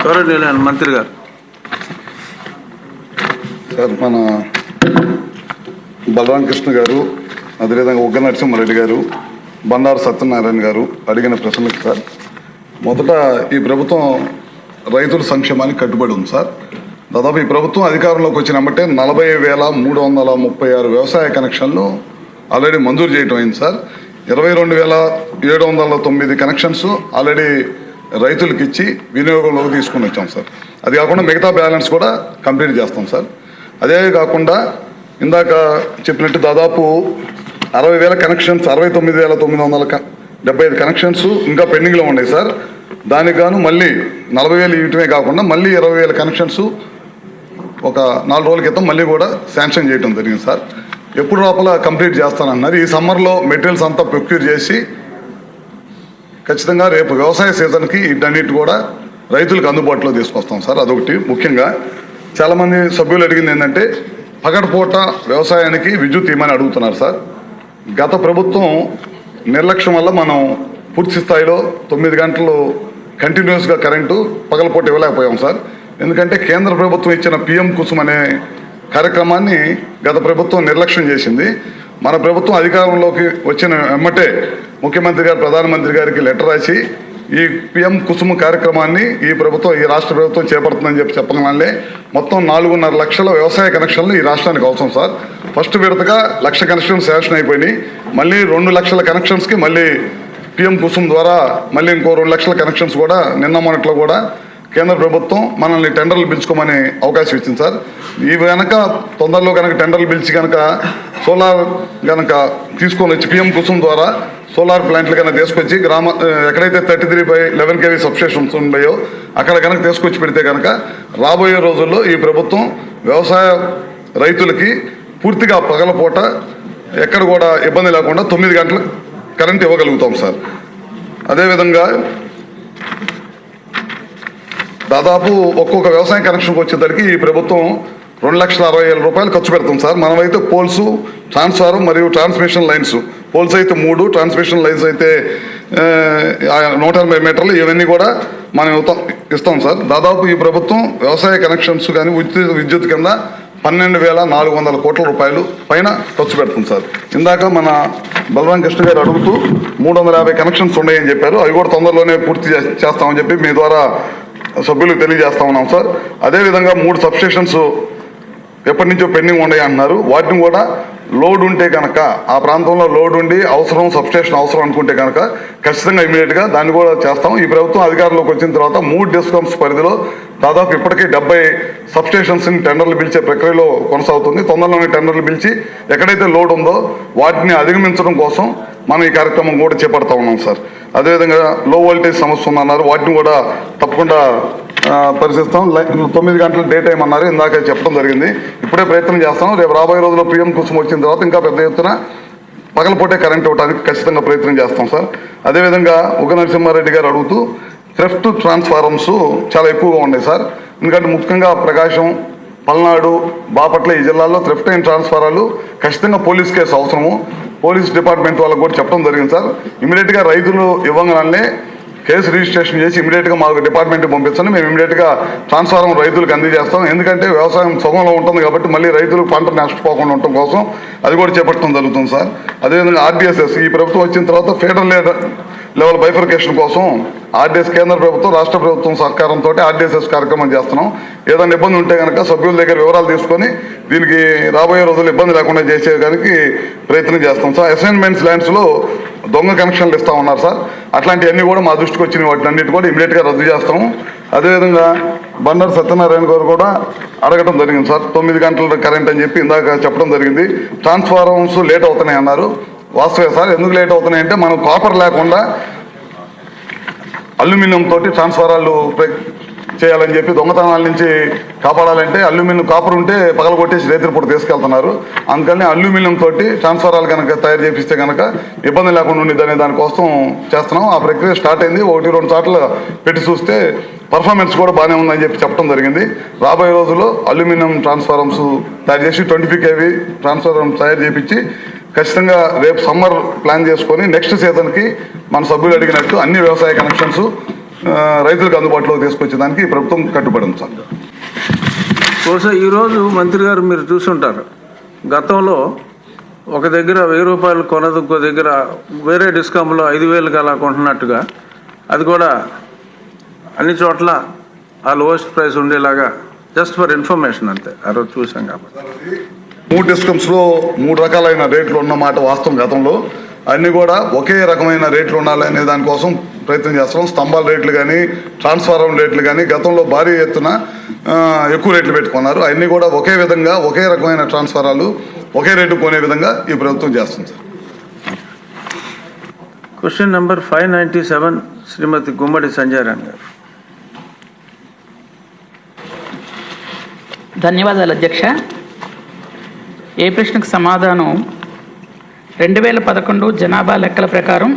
ఎవరండి మంత్రి గారు. సార్ మన బలరాం కృష్ణ గారు అదేవిధంగా ఉగ్గ నరసింహారెడ్డి గారు బండారు సత్యనారాయణ గారు అడిగిన ప్రశ్నలకు సార్ మొదట ఈ ప్రభుత్వం రైతుల సంక్షేమానికి కట్టుబడి ఉంది సార్. దాదాపు ఈ ప్రభుత్వం అధికారంలోకి వచ్చినమ్మటే నలభై వేల మూడు వందల ముప్పై ఆరు వ్యవసాయ కనెక్షన్లు ఆల్రెడీ మంజూరు చేయటం అయింది సార్. ఇరవై రెండు వేల ఏడు వందల తొమ్మిది కనెక్షన్స్ ఆల్రెడీ రైతులకు ఇచ్చి వినియోగంలోకి తీసుకుని వచ్చాం సార్. అది కాకుండా మిగతా బ్యాలెన్స్ కూడా కంప్లీట్ చేస్తాం సార్. అదే కాకుండా ఇందాక చెప్పినట్టు దాదాపు అరవై వేల కనెక్షన్స్ అరవై తొమ్మిది వేల తొమ్మిది వందల డెబ్బై ఐదు కనెక్షన్స్ ఇంకా పెండింగ్లో ఉన్నాయి సార్. దానికి గాను మళ్ళీ నలభై వేలు ఇవ్వటమే కాకుండా మళ్ళీ ఇరవై వేల కనెక్షన్స్ ఒక నాలుగు రోజుల క్రితం మళ్ళీ కూడా శాంక్షన్ చేయడం జరిగింది సార్. ఎప్పుడు లోపల కంప్లీట్ చేస్తానన్నారు. ఈ సమ్మర్లో మెటీరియల్స్ అంతా ప్రొక్యూర్ చేసి ఖచ్చితంగా రేపు వ్యవసాయ సీజన్కి వీటన్నిటి కూడా రైతులకు అందుబాటులో తీసుకొస్తాం సార్. అదొకటి. ముఖ్యంగా చాలామంది సభ్యులు అడిగింది ఏంటంటే పగటిపూట వ్యవసాయానికి విద్యుత్ ఇవ్వమని అడుగుతున్నారు సార్? గత ప్రభుత్వం నిర్లక్ష్యం వల్ల మనం పూర్తి స్థాయిలో తొమ్మిది గంటలు కంటిన్యూస్గా కరెంటు పగలపూట ఇవ్వలేకపోయాం సార్. ఎందుకంటే కేంద్ర ప్రభుత్వం ఇచ్చిన పిఎం కుసుమ్ అనే కార్యక్రమాన్ని గత ప్రభుత్వం నిర్లక్ష్యం చేసింది. మన ప్రభుత్వం అధికారంలోకి వచ్చిన వెమ్మటే ముఖ్యమంత్రి గారు ప్రధానమంత్రి గారికి లెటర్ రాసి ఈ పిఎం కుసుమ కార్యక్రమాన్ని ఈ ప్రభుత్వం ఈ రాష్ట్ర ప్రభుత్వం చేపడుతుందని చెప్పి చెప్పగలనే మొత్తం నాలుగున్నర లక్షల వ్యవసాయ కనెక్షన్లు ఈ రాష్ట్రానికి అవసరం సార్. ఫస్ట్ విడతగా లక్ష కనెక్షన్స్ శాంక్షన్ అయిపోయినాయి. మళ్ళీ రెండు లక్షల కనెక్షన్స్కి మళ్ళీ పిఎం కుసుమ్ ద్వారా మళ్ళీ ఇంకో రెండు లక్షల కనెక్షన్స్ కూడా నిన్న మొన్నట్లో కూడా కేంద్ర ప్రభుత్వం మనల్ని టెండర్లు పిలుచుకోమని అవకాశం ఇచ్చింది సార్. ఇవి కనుక తొందరలో కనుక టెండర్లు పిలిచి కనుక సోలార్ కనుక తీసుకొని వచ్చి పిఎం కుసుమ్ ద్వారా సోలార్ ప్లాంట్లు కనుక తీసుకొచ్చి గ్రామ ఎక్కడైతే thirty three by eleven KV substations ఉన్నాయో అక్కడ కనుక తీసుకొచ్చి పెడితే కనుక రాబోయే రోజుల్లో ఈ ప్రభుత్వం వ్యవసాయ రైతులకి పూర్తిగా పగలపూట ఎక్కడ కూడా ఇబ్బంది లేకుండా తొమ్మిది గంటలు కరెంట్ ఇవ్వగలుగుతాం సార్. అదేవిధంగా దాదాపు ఒక్కొక్క వ్యవసాయ కనెక్షన్కి వచ్చేసరికి ఈ ప్రభుత్వం రెండు లక్షల అరవై వేల రూపాయలు ఖర్చు పెడతాం సార్. మనమైతే పోల్స్ ట్రాన్స్ఫారం మరియు ట్రాన్స్మిషన్ లైన్స్. పోల్స్ అయితే మూడు ట్రాన్స్మిషన్ లైన్స్ అయితే నూట ఎనభై మీటర్లు ఇవన్నీ కూడా మనం ఇస్తాం సార్. దాదాపు ఈ ప్రభుత్వం వ్యవసాయ కనెక్షన్స్ కానీ విద్యుత్ విద్యుత్ కింద పన్నెండు వేల నాలుగు వందల కోట్ల రూపాయలు పైన ఖర్చు పెడుతుంది సార్. ఇందాక మన బలరాం కృష్ణ గారు అడుగుతూ మూడు వందల యాభై కనెక్షన్స్ ఉన్నాయని చెప్పారు. అవి కూడా తొందరలోనే పూర్తి చేస్తామని చెప్పి మీ ద్వారా సభ్యులకు తెలియజేస్తా ఉన్నాం సార్. అదేవిధంగా మూడు సబ్స్టేషన్స్ ఎప్పటి నుంచో పెండింగ్ ఉన్నాయి అంటున్నారు. వాటిని కూడా లోడ్ ఉంటే కనుక ఆ ప్రాంతంలో లోడ్ ఉండి అవసరం సబ్స్టేషన్ అవసరం అనుకుంటే కనుక ఖచ్చితంగా ఇమీడియట్గా దాన్ని కూడా చేస్తాం. ఈ ప్రభుత్వం అధికారంలోకి వచ్చిన తర్వాత మూడు డిస్కౌంట్స్ పరిధిలో దాదాపు ఇప్పటికే డెబ్బై సబ్స్టేషన్స్ని టెండర్లు పిలిచే ప్రక్రియలో కొనసాగుతుంది. తొందరలోనే టెండర్లు పిలిచి ఎక్కడైతే లోడ్ ఉందో వాటిని అధిగమించడం కోసం మనం ఈ కార్యక్రమం కూడా చేపడతా ఉన్నాం సార్. అదేవిధంగా లో వోల్టేజ్ సమస్య ఉందన్నారు. వాటిని కూడా తప్పకుండా పరిశీలిస్తాం. తొమ్మిది గంటల డే టైం అన్నారు. ఇందాక చెప్పడం జరిగింది. ఇప్పుడే ప్రయత్నం చేస్తాం రేపు రాబోయే రోజుల్లో పిఎం కోసం వచ్చిన తర్వాత ఇంకా పెద్ద ఎత్తున పగలపూటే కరెంట్ ఇవ్వడానికి ఖచ్చితంగా ప్రయత్నం చేస్తాం సార్. అదేవిధంగా ఉగ నరసింహారెడ్డి గారు అడుగుతూ క్రెఫ్ట్ ట్రాన్స్ఫారమ్స్ చాలా ఎక్కువగా ఉన్నాయి సార్. ఎందుకంటే ముఖ్యంగా ప్రకాశం పల్నాడు బాపట్ల ఈ జిల్లాల్లో థ్రెఫ్ట్ అయిన ట్రాన్స్ఫారాలు ఖచ్చితంగా పోలీస్ కేసు అవసరము. పోలీస్ డిపార్ట్మెంట్ వాళ్ళకు కూడా చెప్పడం జరిగింది సార్. ఇమీడియట్గా రైతులు ఇవ్వగానే కేసు రిజిస్ట్రేషన్ చేసి ఇమీడియట్గా మాకు డిపార్ట్మెంట్కి పంపించండి మేము ఇమీడియట్గా ట్రాన్స్ఫారం రైతులకు అందజేస్తాం. ఎందుకంటే వ్యవసాయం సుగంలో ఉంటుంది కాబట్టి మళ్ళీ రైతులు పంట నష్టపోకుండా ఉండటం కోసం అది కూడా చేపట్టడం జరుగుతుంది సార్. అదేవిధంగా ఆర్డీఎస్ఎస్ ఈ ప్రభుత్వం వచ్చిన తర్వాత ఫెడరల్ లెవెల్ బైఫర్కేషన్ కోసం ఆర్డీఎస్ కేంద్ర ప్రభుత్వం రాష్ట్ర ప్రభుత్వం సహకారంతో ఆర్డీఎస్ఎస్ కార్యక్రమం చేస్తున్నాం. ఏదైనా ఇబ్బంది ఉంటే కనుక సభ్యుల దగ్గర వివరాలు తీసుకొని దీనికి రాబోయే రోజుల్లో ఇబ్బంది లేకుండా చేసేదానికి ప్రయత్నం చేస్తాం. సార్ అసైన్మెంట్స్ ల్యాండ్స్లో దొంగ కనెక్షన్లు ఇస్తా ఉన్నారు సార్. అట్లాంటివన్నీ కూడా మా దృష్టికి వచ్చిన వాటిని కూడా ఇమీడియట్గా రద్దు చేస్తాము. అదేవిధంగా బండారు సత్యనారాయణ గారు కూడా అడగటం జరిగింది సార్. తొమ్మిది గంటల కరెంట్ అని చెప్పి ఇందాక చెప్పడం జరిగింది. ట్రాన్స్ఫార్మర్స్ లేట్ అవుతున్నాయి అన్నారు. వాస్తవే సార్ ఎందుకు లేట్ అవుతున్నాయి అంటే మనం కాపర్ లేకుండా అల్యూమినియం తోటి ట్రాన్స్ఫారాలు చేయాలని చెప్పి దొంగతనాల నుంచి కాపాడాలంటే అల్యూమినియం కాపర్ ఉంటే పగల కొట్టేసి రేతిరిపూట తీసుకెళ్తున్నారు. అందుకని అల్యూమినియం తోటి ట్రాన్స్ఫారాలు కనుక తయారు చేపిస్తే కనుక ఇబ్బంది లేకుండా ఉండిద్దనే దానికోసం చేస్తున్నాం. ఆ ప్రక్రియ స్టార్ట్ అయింది. ఒకటి రెండు సార్లు పెట్టి చూస్తే పర్ఫార్మెన్స్ కూడా బాగానే ఉందని చెప్పి చెప్పడం జరిగింది. రాబోయే రోజుల్లో అల్యూమినియం ట్రాన్స్ఫారమ్స్ తయారు చేసి ట్వంటీ ఫైవ్ కేవీ ట్రాన్స్ఫారమ్స్ తయారు చేపించి ఖచ్చితంగా రేపు సమ్మర్ ప్లాన్ చేసుకొని నెక్స్ట్ సీజన్కి మన సభ్యులు అడిగినట్టు అన్ని వ్యవసాయ కనెక్షన్స్ రైతులకు అందుబాటులోకి తీసుకొచ్చేదానికి ప్రభుత్వం కట్టుబడి ఉంది సార్. బహుశా ఈరోజు మంత్రి గారు మీరు చూసుంటారు. గతంలో ఒక దగ్గర వెయ్యి రూపాయలు కొనదు ఇంకో దగ్గర వేరే డిస్కౌంట్లో ఐదు వేలకు అలా కొంటున్నట్టుగా అది కూడా అన్ని చోట్ల ఆ లోయెస్ట్ ప్రైస్ ఉండేలాగా జస్ట్ ఫర్ ఇన్ఫర్మేషన్ అంతే ఆ రోజు చూసాం కాబట్టి. మూడు డిస్కమ్స్లో మూడు రకాలైన రేట్లు ఉన్నమాట వాస్తవం గతంలో. అన్నీ కూడా ఒకే రకమైన రేట్లు ఉండాలి అనే దానికోసం ప్రయత్నం చేస్తున్నాం. స్తంభాల రేట్లు కానీ ట్రాన్స్ఫార్మర్ రేట్లు కానీ గతంలో భారీ ఎత్తున ఎక్కువ రేట్లు పెట్టుకున్నారు. అన్నీ కూడా ఒకే విధంగా ఒకే రకమైన ట్రాన్స్ఫారాలు ఒకే రేటు కొనే విధంగా ఈ ప్రభుత్వం చేస్తుంది sir. Question number five ninety seven Shrimati Gummadi Sanjay Rani గారు. ధన్యవాదాలు అధ్యక్ష. ఏ ప్రశ్నకు సమాధానం? రెండు వేల పదకొండు జనాభా లెక్కల ప్రకారం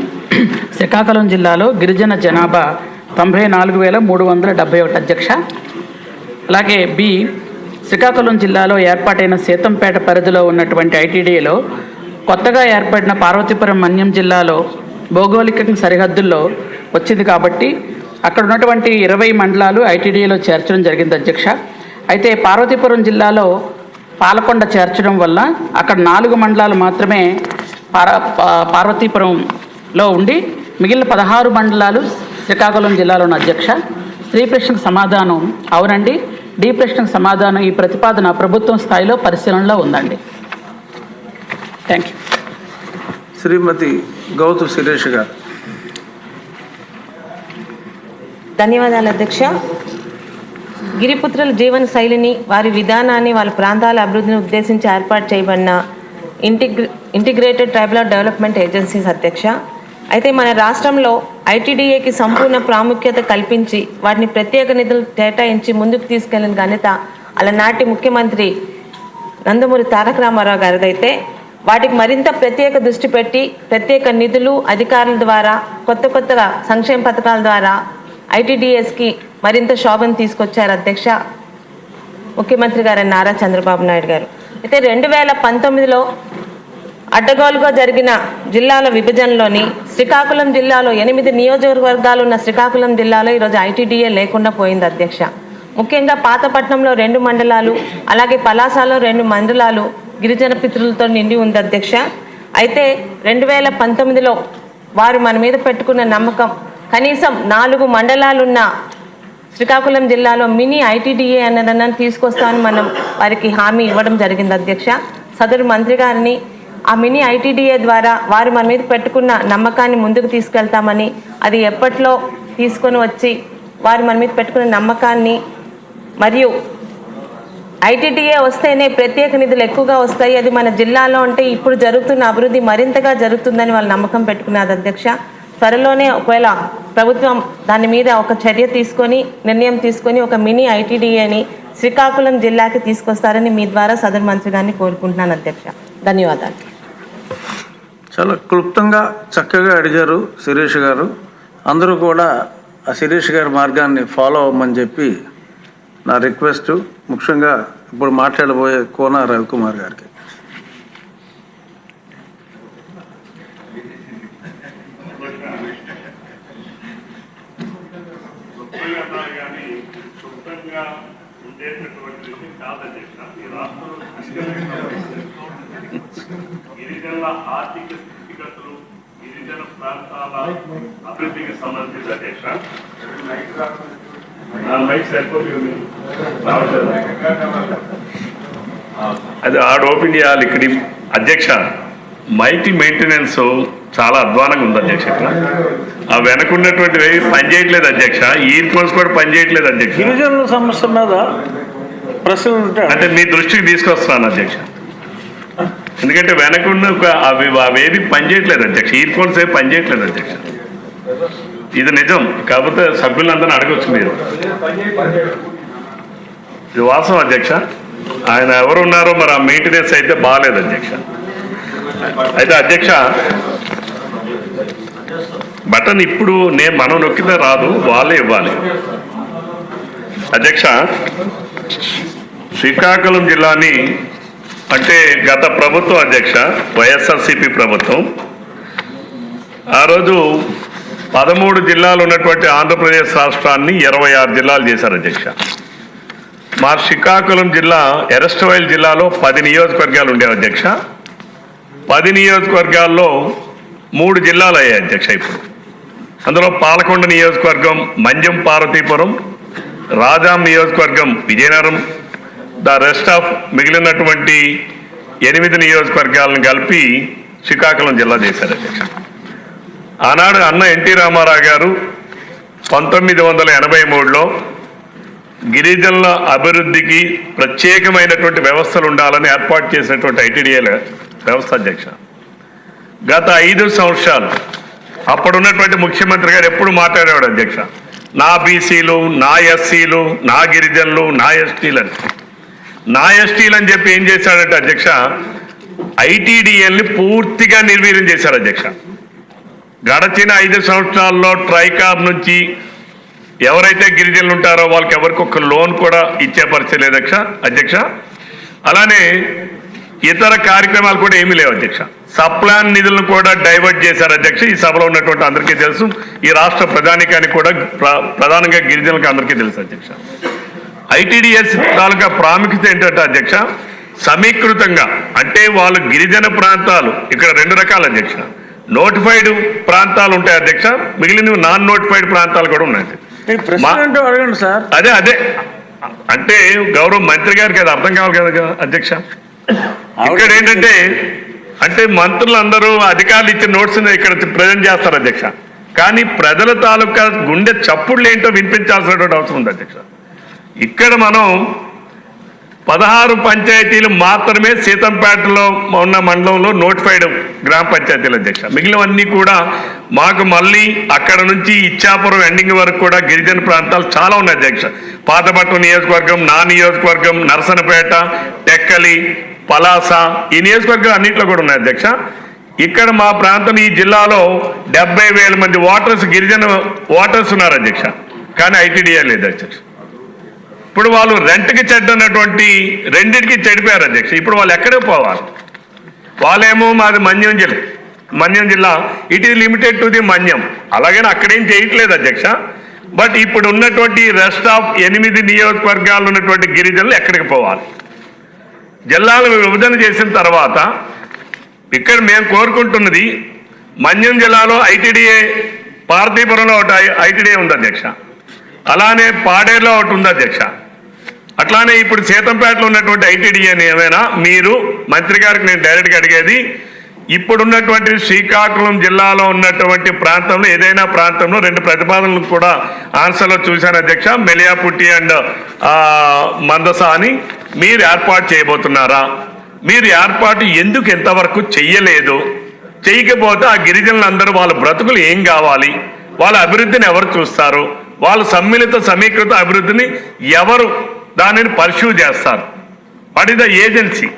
శ్రీకాకుళం జిల్లాలో గిరిజన జనాభా తొంభై నాలుగు వేల మూడు వందల డెబ్బై ఒకటి అధ్యక్ష. అలాగే బి శ్రీకాకుళం జిల్లాలో ఏర్పాటైన సీతంపేట పరిధిలో ఉన్నటువంటి ఐటీడీలో కొత్తగా ఏర్పడిన పార్వతీపురం మన్యం జిల్లాలో భౌగోళిక సరిహద్దుల్లో వచ్చింది కాబట్టి అక్కడ ఉన్నటువంటి ఇరవై మండలాలు ఐటీడీలో చేర్చడం జరిగింది అధ్యక్ష. అయితే పార్వతీపురం జిల్లాలో పాలకొండ చేర్చడం వల్ల అక్కడ నాలుగు మండలాలు మాత్రమే పార్వతీపురంలో ఉండి మిగిలిన పదహారు మండలాలు శ్రీకాకుళం జిల్లాలో ఉన్న అధ్యక్ష. స్త్రీ ప్రశ్నకు సమాధానం అవునండి. డి ప్రశ్నకు సమాధానం ఈ ప్రతిపాదన ప్రభుత్వం స్థాయిలో పరిశీలనలో ఉందండి. Thank you. శ్రీమతి గౌతు సురేష్ గారు. ధన్యవాదాలు అధ్యక్ష. గిరిపుత్రుల జీవన శైలిని వారి విధానాన్ని వాళ్ళ ప్రాంతాల అభివృద్ధిని ఉద్దేశించి ఏర్పాటు చేయబడిన integra integrated tribal development agencies అధ్యక్ష. అయితే మన రాష్ట్రంలో ఐటీడీఏకి సంపూర్ణ ప్రాముఖ్యత కల్పించి వాటిని ప్రత్యేక నిధులు కేటాయించి ముందుకు తీసుకెళ్ళిన ఘనత అలనాటి ముఖ్యమంత్రి నందమూరి తారక రామారావు గారిదైతే వాటికి మరింత ప్రత్యేక దృష్టి పెట్టి ప్రత్యేక నిధులు అధికారుల ద్వారా కొత్త కొత్త సంక్షేమ పథకాల ద్వారా ఐటీడీఎస్కి మరింత శోభను తీసుకొచ్చారు అధ్యక్ష ముఖ్యమంత్రి గారు నారా చంద్రబాబు నాయుడు గారు. అయితే రెండు వేల పంతొమ్మిదిలో అడ్డగోలుగా జరిగిన జిల్లాల విభజనలోని శ్రీకాకుళం జిల్లాలో ఎనిమిది నియోజకవర్గాలు ఉన్న శ్రీకాకుళం జిల్లాలో ఈరోజు ఐటీడీఏ లేకుండా పోయింది అధ్యక్ష. ముఖ్యంగా పాతపట్నంలో రెండు మండలాలు అలాగే పలాసలో రెండు మండలాలు గిరిజన పితృలతో నిండి ఉంది అధ్యక్ష. అయితే రెండు వేల పంతొమ్మిదిలో వారు మన మీద పెట్టుకున్న నమ్మకం కనీసం నాలుగు మండలాలున్న శ్రీకాకుళం జిల్లాలో మినీ ఐటీడీఏ అన్నదన్న తీసుకొస్తామని మనం వారికి హామీ ఇవ్వడం జరిగింది అధ్యక్ష. సదరు మంత్రి గారిని ఆ మినీ ఐటీడీఏ ద్వారా వారు మన మీద పెట్టుకున్న నమ్మకాన్ని ముందుకు తీసుకెళ్తామని అది ఎప్పట్లో తీసుకొని వచ్చి వారు మన మీద పెట్టుకున్న నమ్మకాన్ని మరియు ఐటీడీఏ వస్తేనే ప్రత్యేక నిధులు ఎక్కువగా వస్తాయి. అది మన జిల్లాలో అంటే ఇప్పుడు జరుగుతున్న అభివృద్ధి మరింతగా జరుగుతుందని వాళ్ళు నమ్మకం పెట్టుకున్నారు అధ్యక్ష. త్వరలోనే ఒకవేళ ప్రభుత్వం దాని మీద ఒక చర్య తీసుకొని నిర్ణయం తీసుకొని ఒక మినీ ఐటీడీఏని శ్రీకాకుళం జిల్లాకి తీసుకొస్తారని మీ ద్వారా సదరు మంత్రి గారిని కోరుకుంటున్నాను అధ్యక్ష. ధన్యవాదాలు. చాలా క్లుప్తంగా చక్కగా అడిగారు శిరీష్ గారు. అందరూ కూడా ఆ శిరీష్ గారి మార్గాన్ని ఫాలో అవ్వమని చెప్పి నా రిక్వెస్ట్. ముఖ్యంగా ఇప్పుడు మాట్లాడబోయే కోన రవికుమార్ గారికి. శుభ్రంగా ఉండేటటువంటి విషయం కాదని అధ్యక్ష ఈ రాష్ట్రంలో గిరిజనుల ఆర్థిక స్థితిగతులు గిరిజన ప్రాంతాల అభివృద్ధికి సంబంధించిన దేశ అది ఆడ ఓపెన్ చేయాలి ఇక్కడి అధ్యక్ష మైక్ మెయింటెనెన్స్ చాలా అధ్వానంగా ఉంది అధ్యక్ష ఆ వెనకున్నటువంటివి పని చేయట్లేదు అధ్యక్ష. ఇయర్ ఫోన్స్ కూడా పని చేయట్లేదు అధ్యక్ష. గిరిజనుల సమస్య మీద ప్రశ్నలు అంటే మీ దృష్టికి తీసుకొస్తున్నాను అధ్యక్ష. ఎందుకంటే వెనకున్న అవి అవేది పని చేయట్లేదు అధ్యక్ష. ఇయర్ ఫోన్స్ ఏవి పని చేయట్లేదు అధ్యక్ష. ఇది నిజం. కాకపోతే సభ్యులందరినీ అడగొచ్చు మీరు. ఇది వాస్తవం అధ్యక్ష. ఆయన ఎవరు ఉన్నారో మరి ఆ మెయింటెనెన్స్ అయితే బాగాలేదు అధ్యక్ష. అయితే అధ్యక్ష బటన్ ఇప్పుడు నేను మనం నొక్కితే రాదు వాళ్ళే ఇవ్వాలి. అధ్యక్ష శ్రీకాకుళం జిల్లాని అంటే గత ప్రభుత్వం అధ్యక్ష వైఎస్ఆర్సిపి ప్రభుత్వం. ఆ రోజు పదమూడు జిల్లాలు ఉన్నటువంటి ఆంధ్రప్రదేశ్ రాష్ట్రాన్ని ఇరవై ఆరు జిల్లాలు చేశారు అధ్యక్ష. మా శ్రీకాకుళం జిల్లా ఎరస్టవైల్ జిల్లాలో పది నియోజకవర్గాలు ఉండేవి అధ్యక్ష. పది నియోజకవర్గాల్లో మూడు జిల్లాలు అయ్యాయి అధ్యక్ష ఇప్పుడు. అందులో పాలకొండ నియోజకవర్గం మంజం పార్వతీపురం రాజాం నియోజకవర్గం విజయనగరం ద రెస్ట్ ఆఫ్ మిగిలినటువంటి ఎనిమిది నియోజకవర్గాలను కలిపి శ్రీకాకుళం జిల్లా చేశారు అధ్యక్ష. ఆనాడు అన్న ఎన్టీ రామారావు గారు పంతొమ్మిది వందల ఎనభై మూడులో గిరిజనుల అభివృద్ధికి ప్రత్యేకమైనటువంటి వ్యవస్థలు ఉండాలని ఏర్పాటు చేసినటువంటి ఐటీడీఏల వ్యవస్థ అధ్యక్ష. గత ఐదు సంవత్సరాలు అప్పుడు ఉన్నటువంటి ముఖ్యమంత్రి గారు ఎప్పుడు మాట్లాడేవాడు అధ్యక్ష? నా బీసీలు నా ఎస్సీలు నా గిరిజనులు నా ఎస్టీలు అని నా ఎస్టీలు అని చెప్పి ఏం చేశాడంటే అధ్యక్ష ఐటీడీఎల్ని పూర్తిగా నిర్వీర్యం చేశారు అధ్యక్ష. గడచిన ఐదు సంవత్సరాల్లో ట్రైకాబ్ నుంచి ఎవరైతే గిరిజనులు ఉంటారో వాళ్ళకి ఎవరికి ఒక లోన్ కూడా ఇచ్చే పరిస్థితి లేదు అధ్యక్ష. అలానే ఇతర కార్యక్రమాలు కూడా ఏమీ లేవు అధ్యక్ష. సప్లాన్ నిధులను కూడా డైవర్ట్ చేశారు అధ్యక్ష. ఈ సభలో ఉన్నటువంటి అందరికీ తెలుసు. ఈ రాష్ట్ర ప్రధానికానికి కూడా ప్ర- ప్రధానంగా గిరిజనులకు అందరికీ తెలుసు అధ్యక్ష. ఐటీడీఎస్ తాలూకా ప్రాముఖ్యత ఏంటంటే అధ్యక్ష సమీకృతంగా అంటే వాళ్ళు గిరిజన ప్రాంతాలు ఇక్కడ రెండు రకాల అధ్యక్ష. నోటిఫైడ్ ప్రాంతాలు ఉంటాయి అధ్యక్ష మిగిలినవి నాన్ నోటిఫైడ్ ప్రాంతాలు కూడా ఉన్నాయి సార్. అదే అదే. అంటే గౌరవ మంత్రి గారికి అది అర్థం కావాలి కదా అధ్యక్ష. ఇక్కడ ఏంటంటే అంటే మంత్రులు అందరూ అధికారులు ఇచ్చిన నోట్స్ని ఇక్కడ ప్రజెంట్ చేస్తారు అధ్యక్ష. కానీ ప్రజల తాలూకా గుండె చప్పుళ్ళు ఏంటో వినిపించాల్సినటువంటి అవసరం ఉంది అధ్యక్ష. ఇక్కడ మనం పదహారు పంచాయతీలు మాత్రమే సీతంపేటలో ఉన్న మండలంలో నోటిఫైడ్ గ్రామ పంచాయతీలు అధ్యక్ష. మిగిలినవన్నీ కూడా మాకు మళ్ళీ అక్కడ నుంచి ఇచ్చాపురం ఎండింగ్ వరకు కూడా గిరిజన ప్రాంతాలు చాలా ఉన్నాయి అధ్యక్ష. పాతపట్నం నియోజకవర్గం నా నియోజకవర్గం నరసనపేట టెక్కలి పలాస ఈ నియోజకవర్గాలు అన్నింటిలో కూడా ఉన్నాయి అధ్యక్ష. ఇక్కడ మా ప్రాంతం ఈ జిల్లాలో డెబ్బై వేల మంది ఓటర్స్ గిరిజన ఓటర్స్ ఉన్నారు అధ్యక్ష. కానీ ఐటీడీఏ లేదు అధ్యక్ష. ఇప్పుడు వాళ్ళు రెంట్కి చెడ్డన్నటువంటి రెండింటికి చెడిపోయారు అధ్యక్ష. ఇప్పుడు వాళ్ళు ఎక్కడికి పోవాలి? వాళ్ళేమో మాది మన్యం జిల్లా. మన్యం జిల్లా. It is limited to the Manyam. అలాగని అక్కడేం చేయట్లేదు అధ్యక్ష. బట్ ఇప్పుడు ఉన్నటువంటి రెస్ట్ ఆఫ్ ఎనిమిది నియోజకవర్గాలు ఉన్నటువంటి గిరిజనులు ఎక్కడికి పోవాలి? జిల్లాలు విభజన చేసిన తర్వాత ఇక్కడ మేము కోరుకుంటున్నది మన్యం జిల్లాలో ఐటీడీఏ పార్థీపురంలో ఒకటి ఐటీడీఏ ఉంది అధ్యక్ష. అలానే పాడేరులో ఒకటి ఉంది అధ్యక్ష. అట్లానే ఇప్పుడు సీతంపేటలో ఉన్నటువంటి ఐటీడీఏని ఏమైనా మీరు మంత్రి గారికి నేను డైరెక్ట్గా అడిగేది ఇప్పుడున్నటువంటి శ్రీకాకుళం జిల్లాలో ఉన్నటువంటి ప్రాంతంలో ఏదైనా ప్రాంతంలో రెండు ప్రతిపాదనలు కూడా ఆన్సర్లో చూశాను అధ్యక్ష మెలియాపుట్టి అండ్ మందస అని మీరు ఏర్పాటు చేయబోతున్నారా? మీరు ఏర్పాటు ఎందుకు ఎంతవరకు చెయ్యలేదు? చేయకపోతే ఆ గిరిజనులందరూ వాళ్ళ బ్రతుకులు ఏం కావాలి? వాళ్ళ అభివృద్ధిని ఎవరు చూస్తారు? వాళ్ళ సమ్మిళిత సమీకృత అభివృద్ధిని ఎవరు దానిని పర్సూ చేస్తారు? వాట్ ద ఏజెన్సీ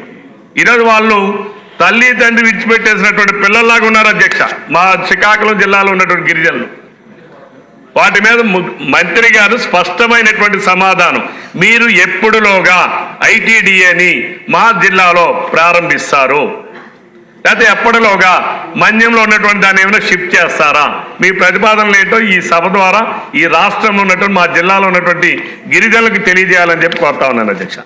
ఈరోజు వాళ్ళు తల్లి తండ్రి విడిచిపెట్టేసినటువంటి పిల్లల్లాగా ఉన్నారు అధ్యక్ష. మా శ్రీకాకుళం జిల్లాలో ఉన్నటువంటి గిరిజనులు. వాటి మీద మంత్రి గారు స్పష్టమైనటువంటి సమాధానం. మీరు ఎప్పుడులోగా ఐటీడీఏని మా జిల్లాలో ప్రారంభిస్తారు. లేకపోతే ఎప్పటిలోగా మన్యంలో ఉన్నటువంటి దాన్ని ఏమైనా షిఫ్ట్ చేస్తారా? మీ ప్రతిపాదనలు ఏంటో ఈ సభ ద్వారా ఈ రాష్ట్రంలో ఉన్నటువంటి మా జిల్లాలో ఉన్నటువంటి గిరిజనులకు తెలియజేయాలని చెప్పి కోరుతా ఉన్నాను అధ్యక్ష.